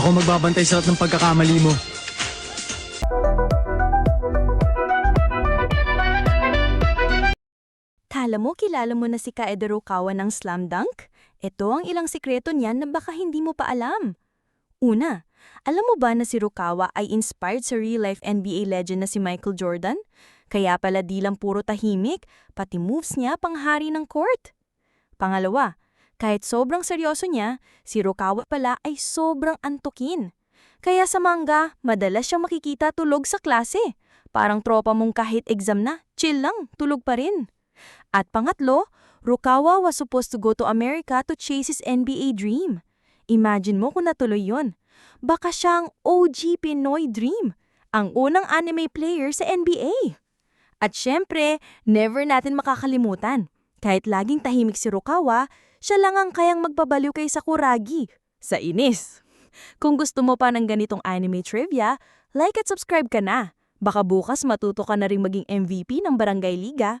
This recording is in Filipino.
Ako magbabantay sa lahat ng pagkakamali mo. Kala mo kilala mo na si Kaede Rukawa ng Slam Dunk? Ito ang ilang sikreto niyan na baka hindi mo pa alam. Una, alam mo ba na si Rukawa ay inspired sa real-life NBA legend na si Michael Jordan? Kaya pala di lang puro tahimik, pati moves niya panghari ng court. Pangalawa, kahit sobrang seryoso niya, si Rukawa pala ay sobrang antukin. Kaya sa manga, madalas siyang makikita tulog sa klase. Parang tropa mong kahit exam na, chill lang, tulog pa rin. At pangatlo, Rukawa was supposed to go to America to chase his NBA dream. Imagine mo kung natuloy yon. Baka siyang OG Pinoy dream, ang unang anime player sa NBA. At syempre, never natin makakalimutan. Kahit laging tahimik si Rukawa, siya lang ang kayang magpabaliw kay Sakuragi. Sa inis. Kung gusto mo pa ng ganitong anime trivia, like at subscribe ka na. Baka bukas matuto ka na rin maging MVP ng Barangay Liga.